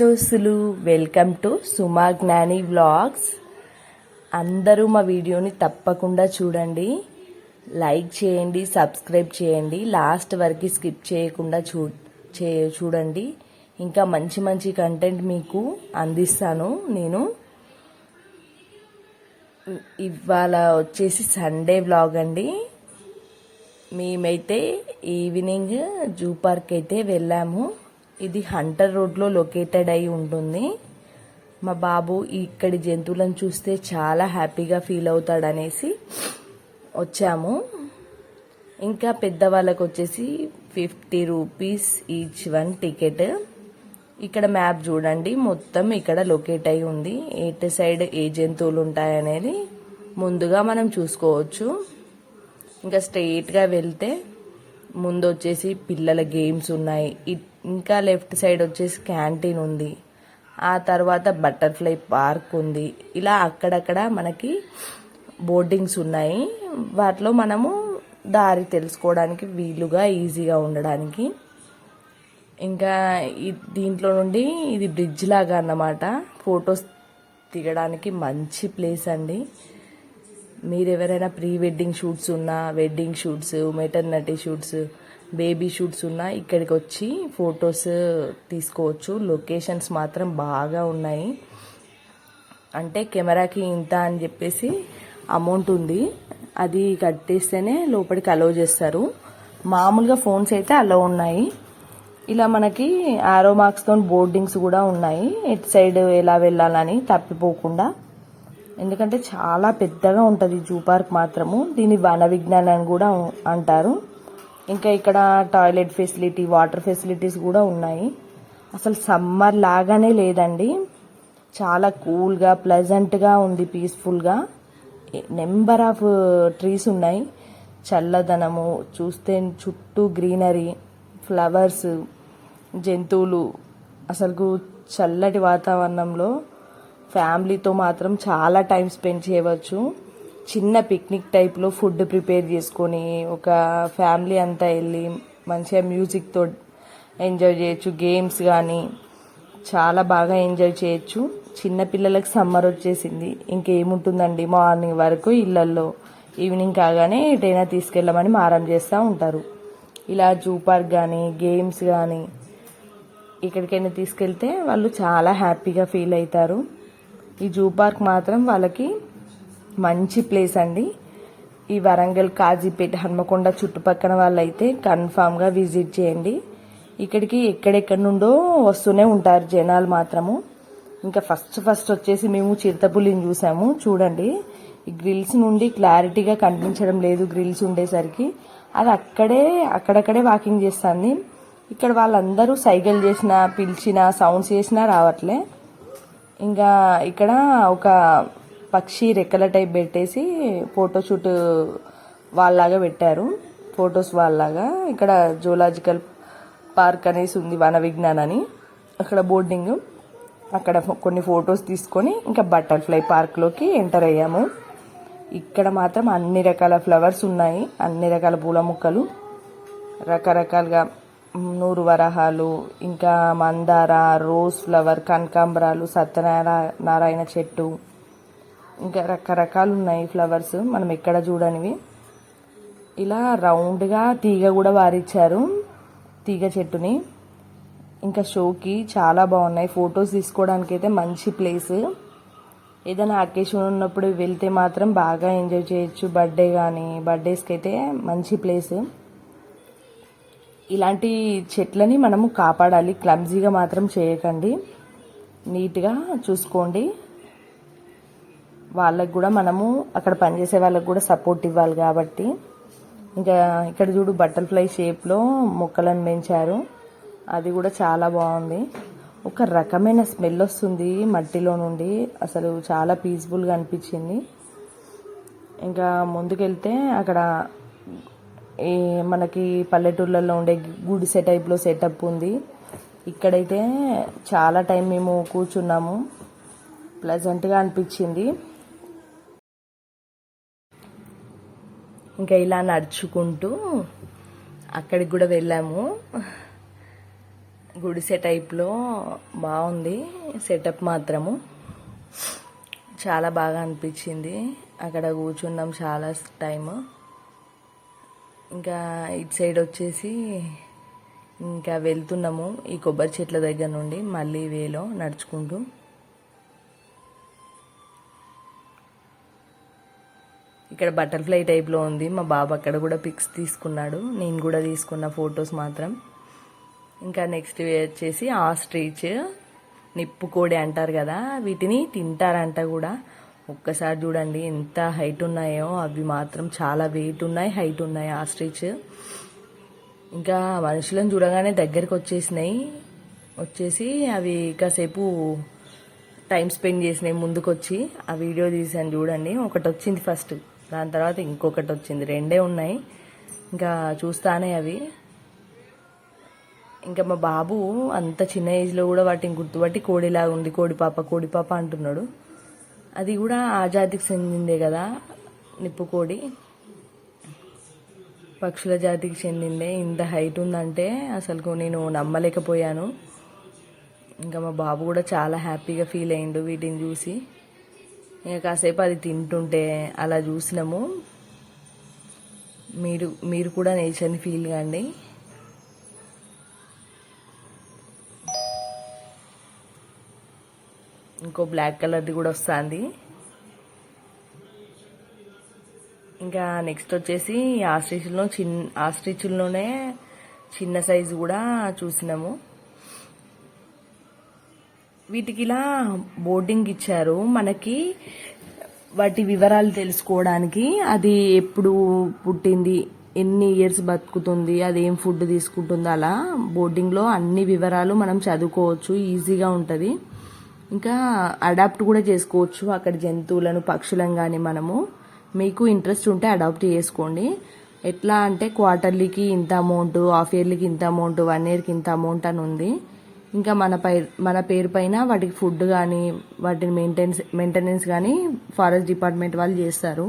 దోస్తులు welcome to సుమా జ్ఞాని vlogs. అందరూ మా వీడియోని తప్పకుండా చూడండి. లైక్ చేయండి సబ్స్క్రైబ్ చేయండి. లాస్ట్ వరకు స్కిప్ చేయకుండా చూ చే చూడండి. ఇంకా మంచి మంచి కంటెంట్ మీకు అందిస్తాను. నేను ఇవాళ వచ్చేసి సండే వ్లాగ్ అండి. మేమైతే ఈవినింగ్ జూ పార్క్ అయితే వెళ్ళాము. ఇది హంటర్ రోడ్లో లొకేటెడ్ అయి ఉంటుంది. మా బాబు ఇక్కడి జంతువులను చూస్తే చాలా హ్యాపీగా ఫీల్ అవుతాడనేసి వచ్చాము. ఇంకా పెద్దవాళ్ళకు వచ్చేసి fifty rupees each one ticket. ఇక్కడ మ్యాప్ చూడండి. మొత్తం ఇక్కడ లొకేట్ అయి ఉంది. ఎటు సైడ్ ఏ జంతువులు ఉంటాయనేది ముందుగా మనం చూసుకోవచ్చు. ఇంకా స్ట్రెయిట్గా వెళ్తే ముందు వచ్చేసి పిల్లల గేమ్స్ ఉన్నాయి. ఇ- ఇంకా లెఫ్ట్ సైడ్ వచ్చేసి క్యాంటీన్ ఉంది. ఆ తర్వాత బటర్ఫ్లై పార్క్ ఉంది. ఇలా అక్కడక్కడ మనకి బోర్డింగ్స్ ఉన్నాయి. వాటిలో మనము దారి తెలుసుకోవడానికి వీలుగా ఈజీగా ఉండడానికి. ఇంకా ఈ- దీంట్లో నుండి ఇది బ్రిడ్జ్ లాగా అన్నమాట. ఫొటోస్ దిగడానికి మంచి ప్లేస్ అండి. మీరు ఎవరైనా ప్రీ వెడ్డింగ్ షూట్స్ ఉన్నా wedding shoots maternity shoots baby shoots ఉన్నా ఇక్కడికి వచ్చి ఫొటోస్ తీసుకోవచ్చు. లొకేషన్స్ మాత్రం బాగా ఉన్నాయి. అంటే కెమెరాకి ఇంత అని చెప్పేసి అమౌంట్ ఉంది. అది కట్టేస్తేనే లోపలికి అలో చేస్తారు. మామూలుగా ఫోన్స్ అయితే అలో ఉన్నాయి. ఇలా మనకి ఆరో మార్క్స్తో బోర్డింగ్స్ కూడా ఉన్నాయి. ఎటు సైడ్ ఎలా వెళ్ళాలని తప్పిపోకుండా. ఎందుకంటే చాలా పెద్దగా ఉంటుంది జూ పార్క్ మాత్రము. దీని వన విజ్ఞానం అని కూడా అంటారు. ఇంకా ఇక్కడ టాయిలెట్ ఫెసిలిటీ వాటర్ ఫెసిలిటీస్ కూడా ఉన్నాయి. అసలు సమ్మర్ లాగానే లేదండి. చాలా కూల్గా ప్లెజెంట్గా ఉంది పీస్ఫుల్గా నెంబర్ ఆఫ్ ట్రీస్ ఉన్నాయి. చల్లదనము చూస్తే చుట్టూ గ్రీనరీ ఫ్లవర్స్ జంతువులు. అసలు చల్లటి వాతావరణంలో ఫ్యామిలీతో మాత్రం చాలా టైం స్పెండ్ చేయవచ్చు. చిన్న పిక్నిక్ టైప్లో ఫుడ్ ప్రిపేర్ చేసుకొని ఒక ఫ్యామిలీ అంతా వెళ్ళి మంచిగా మ్యూజిక్తో ఎంజాయ్ చేయొచ్చు గేమ్స్ కానీ చాలా బాగా ఎంజాయ్ చేయొచ్చు. చిన్నపిల్లలకు సమ్మర్ వచ్చేసింది. ఇంకేముంటుందండి మార్నింగ్ వరకు ఇళ్ళల్లో ఈవినింగ్ కాగానే ఎటైనా తీసుకెళ్ళమని మారం చేస్తూ ఉంటారు. ఇలా జూ పార్క్ కానీ గేమ్స్ కానీ ఎక్కడికైనా తీసుకెళ్తే వాళ్ళు చాలా హ్యాపీగా ఫీల్ అవుతారు. ఈ జూ పార్క్ మాత్రం వాళ్ళకి మంచి ప్లేస్ అండి. ఈ వరంగల్ కాజీపేట హన్మకొండ చుట్టుపక్కన వాళ్ళైతే కన్ఫామ్గా విజిట్ చేయండి. ఇక్కడికి ఎక్కడెక్కడి నుండో వస్తూనే ఉంటారు జనాలు మాత్రము. ఇంకా ఫస్ట్ ఫస్ట్ వచ్చేసి మేము చిరుతపుల్లిని చూసాము. చూడండి ఈ గ్రిల్స్ నుండి క్లారిటీగా కనిపించడం లేదు గ్రిల్స్ ఉండేసరికి. అది అక్కడే అక్కడక్కడే వాకింగ్ చేస్తుంది. ఇక్కడ వాళ్ళందరూ సైకిల్ చేసినా పిలిచిన సౌండ్స్ చేసినా రావట్లే. ఇంకా ఇక్కడ ఒక పక్షి రెక్కల టైప్ పెట్టేసి ఫోటోషూట్ వాళ్ళలాగా పెట్టారు. ఫొటోస్ వాళ్ళలాగా. ఇక్కడ జూలాజికల్ పార్క్ అనేసి ఉంది వన విజ్ఞాన్ అని. అక్కడ బోర్డింగ్. అక్కడ కొన్ని ఫొటోస్ తీసుకొని ఇంకా బటర్ఫ్లై పార్క్లోకి ఎంటర్ అయ్యాము. ఇక్కడ మాత్రం అన్ని రకాల ఫ్లవర్స్ ఉన్నాయి. అన్ని రకాల పూల మొక్కలు. రకరకాలుగా నూరు వరహాలు ఇంకా మందార రోజ్ ఫ్లవర్ కనకాంబరాలు సత్యనారాయణ నారాయణ చెట్టు. ఇంకా రకరకాలు ఉన్నాయి ఫ్లవర్స్. మనం ఎక్కడ చూడనివి. ఇలా రౌండ్గా తీగ కూడా వారిచ్చారు. తీగ చెట్టుని. ఇంకా షోకి చాలా బాగున్నాయి. ఫొటోస్ తీసుకోవడానికి అయితే మంచి ప్లేస్. ఏదైనా అకేషన్ ఉన్నప్పుడు వెళ్తే మాత్రం బాగా ఎంజాయ్ చేయొచ్చు. బర్త్డే కానీ బర్త్డేస్కి అయితే మంచి ప్లేస్. ఇలాంటి చెట్లని మనము కాపాడాలి. క్లమ్జీగా మాత్రం చేయకండి. నీట్గా చూసుకోండి. వాళ్ళకి కూడా మనము అక్కడ పనిచేసే వాళ్ళకి కూడా సపోర్ట్ ఇవ్వాలి కాబట్టి. ఇంకా ఇక్కడ చూడు బటర్ఫ్లై షేప్లో మొక్కలను పెంచారు. అది కూడా చాలా బాగుంది. ఒక రకమైన స్మెల్ వస్తుంది మట్టిలో నుండి. అసలు చాలా పీస్ఫుల్గా అనిపించింది. ఇంకా ముందుకెళ్తే అక్కడ ఈ మనకి పల్లెటూర్లలో ఉండే గుడిసె టైప్లో సెటప్ ఉంది. ఇక్కడైతే చాలా టైం మేము కూర్చున్నాము. ప్లజెంట్గా అనిపించింది. ఇంకా ఇలా నడుచుకుంటూ అక్కడికి కూడా వెళ్ళాము. గుడిసె టైప్లో బాగుంది సెటప్ మాత్రము. చాలా బాగా అనిపించింది. అక్కడ కూర్చున్నాం చాలా టైము. ఇంకా ఇటు సైడ్ వచ్చేసి ఇంకా వెళ్తున్నాము ఈ కొబ్బరి చెట్ల దగ్గర నుండి మళ్ళీ వేలో నడుచుకుంటూ. ఇక్కడ బటర్ఫ్లై టైప్లో ఉంది. మా బాబు అక్కడ కూడా పిక్స్ తీసుకున్నాడు. నేను కూడా తీసుకున్న ఫొటోస్ మాత్రం. ఇంకా నెక్స్ట్ వచ్చేసి ఆస్ట్రీచ్ నిప్పు కోడి అంటారు కదా వీటిని తింటారంట కూడా. ఒక్కసారి చూడండి ఎంత హైట్ ఉన్నాయో. అవి మాత్రం చాలా వెయిట్ ఉన్నాయి హైట్ ఉన్నాయి ఆస్ట్రిచ్ ఇంకా మనుషులను చూడగానే దగ్గరికి వచ్చేసినాయి. వచ్చేసి అవి కాసేపు టైం స్పెండ్ చేసినాయి ముందుకొచ్చి. ఆ వీడియో తీసాను చూడండి. ఒకటి వచ్చింది ఫస్ట్. దాని తర్వాత ఇంకొకటి వచ్చింది. రెండే ఉన్నాయి. ఇంకా చూస్తానే అవి. ఇంకా మా బాబు అంత చిన్న ఏజ్లో కూడా వాటిని గుర్తుపట్టి కోడిలాగా ఉంది. కోడిపాప కోడిపాప అంటున్నాడు. అది కూడా ఆ జాతికి చెందిందే కదా నిప్పుకోడి పక్షుల జాతికి చెందిందే. ఇంత హైట్ ఉందంటే అసలు నేను నమ్మలేకపోయాను. ఇంకా మా బాబు కూడా చాలా హ్యాపీగా ఫీల్ అయ్యిండు వీటిని చూసి. ఇక కాసేపు అది తింటుంటే అలా చూసినాము. మీరు మీరు కూడా నేచర్ని ఫీల్ కాండి. ఇంకో బ్లాక్ కలర్ది కూడా వస్తుంది. ఇంకా నెక్స్ట్ వచ్చేసి ఆస్ట్రిచ్లో చిన్న ఆస్ట్రిచ్లోనే చిన్న సైజు కూడా చూసినాము. వీటికి ఇలా బోర్డింగ్ ఇచ్చారు. మనకి వాటి వివరాలు తెలుసుకోవడానికి అది ఎప్పుడు పుట్టింది ఎన్ని ఇయర్స్ బతుకుతుంది అది ఏం ఫుడ్ తీసుకుంటుంది అలా బోర్డింగ్లో అన్ని వివరాలు మనం చదువుకోవచ్చు. ఈజీగా ఉంటుంది. ఇంకా అడాప్ట్ కూడా చేసుకోవచ్చు. అక్కడ జంతువులను పక్షులను కానీ మనము. మీకు ఇంట్రెస్ట్ ఉంటే అడాప్ట్ చేసుకోండి. ఎట్లా అంటే క్వార్టర్లీకి ఇంత అమౌంట్ హాఫ్ ఇయర్లీకి ఇంత అమౌంట్ వన్ ఇయర్కి ఇంత అమౌంట్ అని ఉంది. ఇంకా మన పై మన పేరు పైన వాటికి ఫుడ్ కానీ వాటిని మెయింటెన్స్ మెయింటెనెన్స్ కానీ ఫారెస్ట్ డిపార్ట్మెంట్ వాళ్ళు చేస్తారు.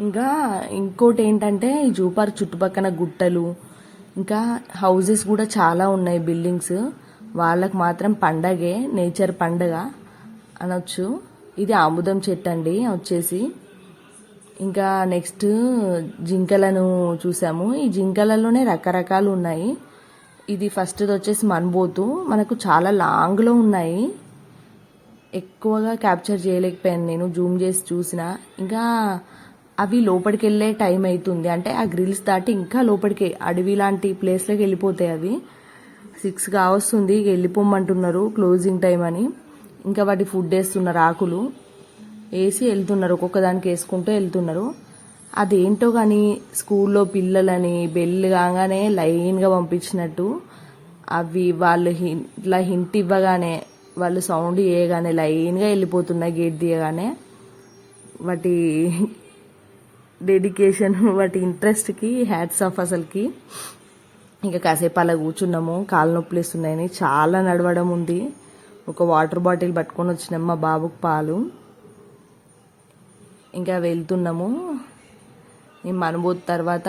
ఇంకా ఇంకోటి ఏంటంటే ఈ జూ పార్క్ చుట్టుపక్కల గుట్టలు ఇంకా హౌజెస్ కూడా చాలా ఉన్నాయి బిల్డింగ్స్ వాళ్ళకి మాత్రం పండగే నేచర్ పండగ అనొచ్చు. ఇది ఆముదం చెట్టు అండి వచ్చేసి. ఇంకా నెక్స్ట్ జింకలను చూసాము. ఈ జింకలలోనే రకరకాలు ఉన్నాయి. ఇది ఫస్ట్ది వచ్చేసి మన్బోతు. మనకు చాలా లాంగ్లో ఉన్నాయి. ఎక్కువగా క్యాప్చర్ చేయలేకపోయాను నేను జూమ్ చేసి చూసిన. ఇంకా అవి లోపలికి వెళ్ళే టైం అవుతుంది అంటే ఆ గ్రిల్స్ దాటి ఇంకా లోపలికి అడవి లాంటి ప్లేస్లోకి వెళ్ళిపోతాయి అవి. సిక్స్ కావస్తుంది వెళ్ళిపోమంటున్నారు క్లోజింగ్ టైం అని. ఇంకా వాటి ఫుడ్ వేస్తున్నారు ఆకులు. వేసి వెళ్తున్నారు ఒక్కొక్క దానికి వేసుకుంటూ వెళ్తున్నారు. అదేంటో కానీ స్కూల్లో పిల్లలని బెల్ కాగానే లైన్గా పంపించినట్టు. అవి వాళ్ళు ఇట్లా హింట్ ఇవ్వగానే వాళ్ళు సౌండ్ చేయగానే లైన్గా వెళ్ళిపోతున్నాయి గేట్ తీయగానే వాటి డెడికేషన్ వాటి ఇంట్రెస్ట్కి హ్యాట్స్ ఆఫ్ అసలుకి. ఇంకా కాసేపు అలా కూర్చున్నాము. కాలు నొప్పులు వేస్తున్నాయని చాలా నడవడం ఉంది. ఒక వాటర్ బాటిల్ పట్టుకొని వచ్చినాము మా బాబుకి పాలు. ఇంకా వెళ్తున్నాము. ఈ మనుబోత్ తర్వాత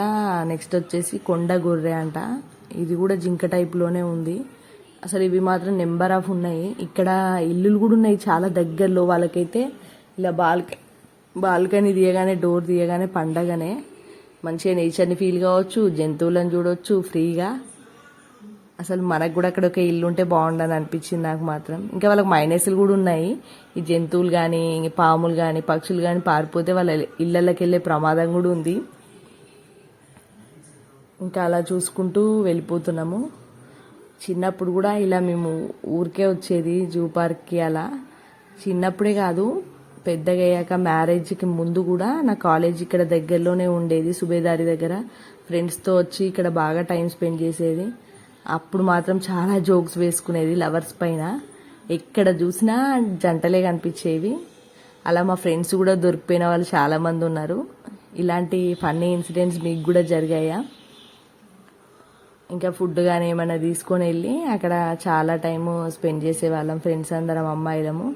నెక్స్ట్ వచ్చేసి కొండ గొర్రె అంట. ఇది కూడా జింక టైప్లోనే ఉంది. అసలు ఇవి మాత్రం నెంబర్ ఆఫ్ ఉన్నాయి. ఇక్కడ ఇల్లులు కూడా ఉన్నాయి చాలా దగ్గరలో. వాళ్ళకైతే ఇలా బాల్క బాల్కనీ తీయగానే డోర్ తీయగానే పండగనే మంచిగా నేచర్ని ఫీల్ కావచ్చు జంతువులను చూడవచ్చు ఫ్రీగా అసలు మనకు కూడా అక్కడ ఒక ఇల్లు ఉంటే బాగుండని అనిపించింది నాకు మాత్రం. ఇంకా వాళ్ళకి మైనస్లు కూడా ఉన్నాయి. ఈ జంతువులు కానీ పాములు కానీ పక్షులు కానీ పారిపోతే వాళ్ళ ఇళ్ళకి వెళ్ళే ప్రమాదం కూడా ఉంది. ఇంకా అలా చూసుకుంటూ వెళ్ళిపోతున్నాము. చిన్నప్పుడు కూడా ఇలా మేము ఊరికే వచ్చేది జూ పార్క్కి అలా. చిన్నప్పుడే కాదు పెద్దగా అయ్యాక మ్యారేజ్కి ముందు కూడా నా కాలేజ్ ఇక్కడ దగ్గరలోనే ఉండేది సుబేదారి దగ్గర. ఫ్రెండ్స్తో వచ్చి ఇక్కడ బాగా టైం స్పెండ్ చేసేది. అప్పుడు మాత్రం చాలా జోక్స్ వేసుకునేది లవర్స్ పైన. ఎక్కడ చూసినా జంటలే కనిపించేవి. అలా మా ఫ్రెండ్స్ కూడా దొరికిపోయిన వాళ్ళు చాలామంది ఉన్నారు. ఇలాంటి ఫన్నీ ఇన్సిడెంట్స్ మీకు కూడా జరిగాయా? ఇంకా ఫుడ్ కానీ ఏమైనా తీసుకొని వెళ్ళి అక్కడ చాలా టైము స్పెండ్ చేసేవాళ్ళం ఫ్రెండ్స్ అందరం అమ్మాయిలము.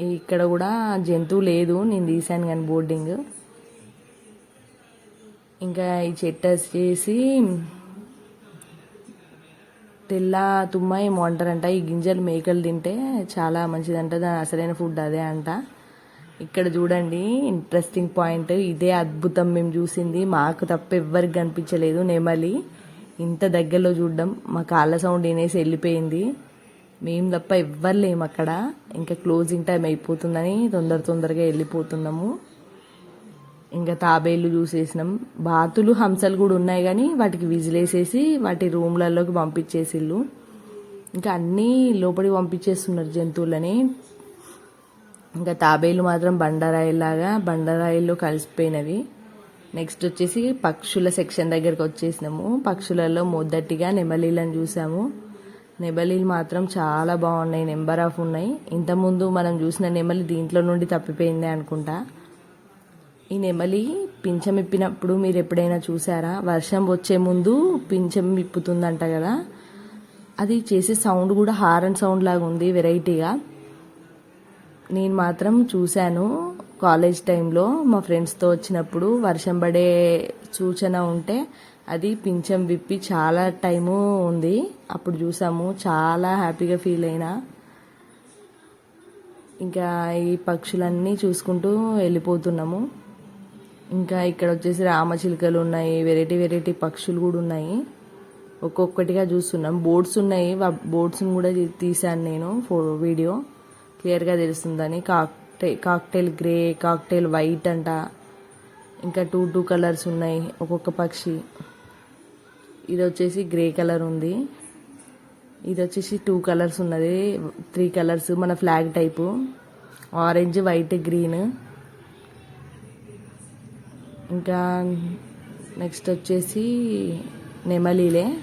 ఇక్కడ కూడా జంతువు లేదు నేను తీసాను కానీ బోర్డింగ్. ఇంకా ఈ చెట్టు వచ్చేసి తెల్ల తుమ్మ ఏమో అంటారంట ఈ గింజలు మేకలు తింటే చాలా మంచిదంట. దాని అసలైన ఫుడ్ అదే అంట. ఇక్కడ చూడండి ఇంట్రెస్టింగ్ పాయింట్ ఇదే అద్భుతం మేము చూసింది. మాకు తప్ప ఎవ్వరికి కనిపించలేదు నెమలి. ఇంత దగ్గరలో చూడడం మా కాళ్ళ సౌండ్ వినేసి వెళ్ళిపోయింది. మేము తప్ప ఎవ్వరు లేము అక్కడ. ఇంకా క్లోజింగ్ టైం అయిపోతుందని తొందర తొందరగా వెళ్ళిపోతున్నాము. ఇంకా తాబేళ్ళు చూసేసినాం. బాతులు హంసలు కూడా ఉన్నాయి కానీ వాటికి విజిలేసేసి వాటి రూమ్లలోకి పంపించేసిళ్ళు. ఇంకా అన్నీ లోపలికి పంపించేస్తున్నారు జంతువులని. ఇంకా తాబేలు మాత్రం బండరాయిలాగా బండరాయిల్లో కలిసిపోయినవి. నెక్స్ట్ వచ్చేసి పక్షుల సెక్షన్ దగ్గరకు వచ్చేసినాము. పక్షులలో మొదటిగా నెమలీలను చూసాము. నెమలీలు మాత్రం చాలా బాగున్నాయి నెంబర్ ఆఫ్ ఉన్నాయి. ఇంతకుముందు మనం చూసిన నెమలి దీంట్లో నుండి తప్పిపోయింది అనుకుంటా. ఈ నెమలి పింఛం ఇప్పినప్పుడు మీరు ఎప్పుడైనా చూసారా? వర్షం వచ్చే ముందు పింఛం ఇప్పుతుందంట కదా? అది చేసే సౌండ్ కూడా హారన్ సౌండ్ లాగా ఉంది వెరైటీగా. నేను మాత్రం చూశాను కాలేజ్ టైంలో. మా ఫ్రెండ్స్తో వచ్చినప్పుడు వర్షం పడే సూచన ఉంటే అది పింఛం విప్పి చాలా టైము ఉంది. అప్పుడు చూసాము చాలా హ్యాపీగా ఫీల్ అయినా. ఇంకా ఈ పక్షులన్నీ చూసుకుంటూ వెళ్ళిపోతున్నాము. ఇంకా ఇక్కడ వచ్చేసి రామచిలుకలు ఉన్నాయి వెరైటీ వెరైటీ పక్షులు కూడా ఉన్నాయి. ఒక్కొక్కటిగా చూస్తున్నాం. బోర్డ్స్ ఉన్నాయి. బోర్డ్స్ని కూడా తీశాను నేను ఫో వీడియో క్లియర్గా తెలుస్తుందని. కాక్టే కాక్టైల్ గ్రే కాక్టైల్ వైట్ అంట. ఇంకా టూ టూ కలర్స్ ఉన్నాయి. ఒక్కొక్క పక్షి. ఇది వచ్చేసి గ్రే కలర్ ఉంది. ఇది వచ్చేసి టూ కలర్స్ ఉన్నది. త్రీ కలర్స్ మన flag type orange white green ఇంకా నెక్స్ట్ వచ్చేసి నెమలీలే.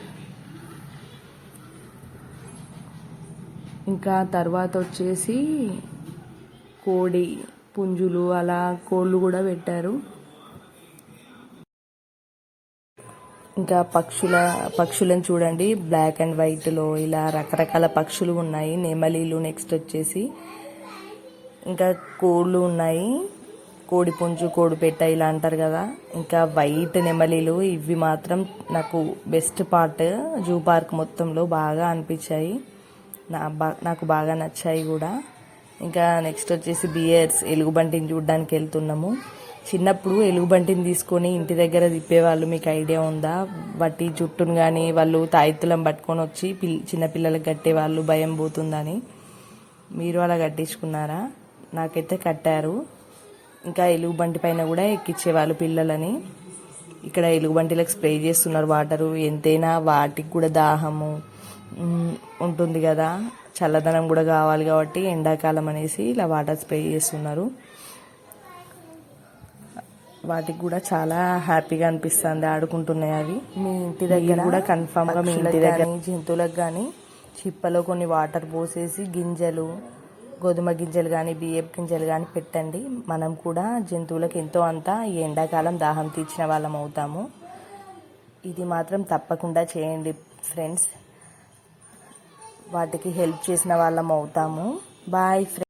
ఇంకా తర్వాత వచ్చేసి కోడి పుంజులు అలా కోళ్ళు కూడా పెట్టారు. ఇంకా పక్షుల పక్షులను చూడండి. బ్లాక్ అండ్ వైట్లో ఇలా రకరకాల పక్షులు ఉన్నాయి. నెమలీలు నెక్స్ట్ వచ్చేసి. ఇంకా కోళ్ళు ఉన్నాయి. కోడి పుంజు కోడి పెట్ట ఇలా అంటారు కదా. ఇంకా వైట్ నెమలీలు ఇవి మాత్రం నాకు బెస్ట్ పార్ట్ జూ పార్క్ మొత్తంలో బాగా అనిపించాయి. నా బా నాకు బాగా నచ్చాయి కూడా. ఇంకా నెక్స్ట్ వచ్చేసి బియర్స్ ఎలుగుబంటిని చూడడానికి వెళ్తున్నాము. చిన్నప్పుడు ఎలుగుబంటిని తీసుకొని ఇంటి దగ్గర తిప్పేవాళ్ళు మీకు ఐడియా ఉందా? వాటి జుట్టును కానీ వాళ్ళు తాయిత్తులం పట్టుకొని వచ్చి పిల్ చిన్నపిల్లలకు కట్టేవాళ్ళు భయం పోతుందని. మీరు అలా కట్టించుకున్నారా? నాకైతే కట్టారు. ఇంకా ఎలుగుబంటి పైన కూడా ఎక్కించేవాళ్ళు పిల్లలని. ఇక్కడ ఎలుగుబంటిలకు స్ప్రే చేస్తున్నారు వాటరు. ఎంతైనా వాటికి కూడా దాహము ఉంటుంది కదా. చల్లదనం కూడా కావాలి కాబట్టి ఎండాకాలం అనేసి ఇలా వాటర్ స్ప్రే చేస్తున్నారు. వాటికి కూడా చాలా హ్యాపీగా అనిపిస్తుంది ఆడుకుంటున్నాయి అవి. మీ ఇంటి దగ్గర కూడా కన్ఫామ్గా మీ ఇంటి దగ్గర జంతువులకు కానీ చిప్పలో కొన్ని వాటర్ పోసేసి గింజలు గోధుమ గింజలు కానీ బియ్యపు గింజలు కానీ పెట్టండి. మనం కూడా జంతువులకు ఎంతో అంత ఈ ఎండాకాలం దాహం తీర్చిన వాళ్ళం అవుతాము. ఇది మాత్రం తప్పకుండా చేయండి ఫ్రెండ్స్ వాటికి హెల్ప్ చేసిన వాళ్ళం అవుతాము. Bye friends